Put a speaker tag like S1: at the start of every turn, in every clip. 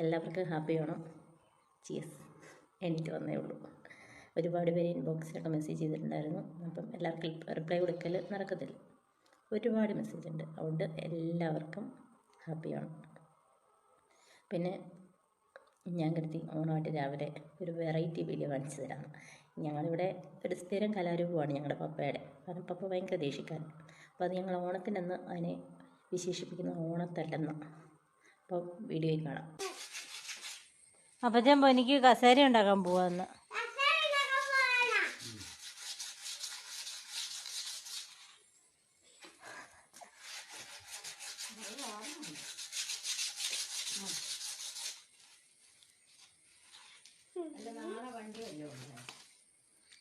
S1: എല്ലാവർക്കും ഹാപ്പി ഓണം ചിയസ് എനിക്ക് വന്നേ ഉള്ളൂ. ഒരുപാട് പേര് ഇൻബോക്സിലൊക്കെ മെസ്സേജ് ചെയ്തിട്ടുണ്ടായിരുന്നു. അപ്പം എല്ലാവർക്കും റിപ്ലൈ കൊടുക്കൽ നടക്കത്തില്ല. ഒരുപാട് മെസ്സേജ് ഉണ്ട്. അതുകൊണ്ട് എല്ലാവർക്കും ഹാപ്പി ഓണം പിന്നെ ഞാൻ കരുതി ഓണമായിട്ട് രാവിലെ ഒരു വെറൈറ്റി വീഡിയോ കാണിച്ചു തരാം. ഞങ്ങളിവിടെ ഒരു സ്ഥിരം കലാരൂപമാണ് ഞങ്ങളുടെ പപ്പയുടെ. കാരണം പപ്പ ഭയങ്കര ദേഷ്യക്കാരൻ. അപ്പോൾ അത് ഞങ്ങൾ ഓണത്തിനെന്ന് അതിനെ വിശേഷിപ്പിക്കുന്ന ഓണത്തല്ലെന്ന്. അപ്പോൾ വീഡിയോയിൽ കാണാം.
S2: അപ്പച്ചൻ എനിക്ക് കസേര ഉണ്ടാക്കാൻ പോവാന്ന്.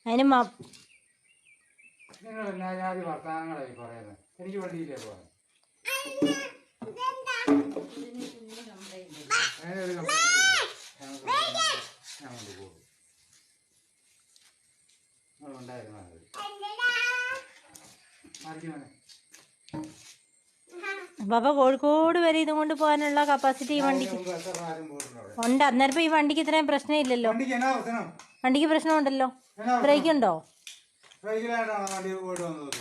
S2: അതിന് മ-
S3: നിങ്ങൾ എന്നാ ജാതി വർത്തമാനങ്ങളായി പറയുന്നത് എനിക്ക് വണ്ടിയില്ലേ പോകാൻ
S2: പപ്പ കോഴിക്കോട് വരെ ഇതും കൊണ്ട് പോകാനുള്ള കപ്പാസിറ്റി ഈ വണ്ടിക്ക്. ഉണ്ട്. അന്നേരം ഇപ്പൊ ഈ വണ്ടിക്ക് ഇത്രയും പ്രശ്നമില്ലല്ലോ.
S3: വണ്ടിക്ക് എന്നാ പ്രശ്നം
S2: വണ്ടിക്ക് പ്രശ്നമുണ്ടല്ലോ. ബ്രേക്ക് ഉണ്ടോ?
S3: വണ്ടി പോയിട്ട് വന്നത്?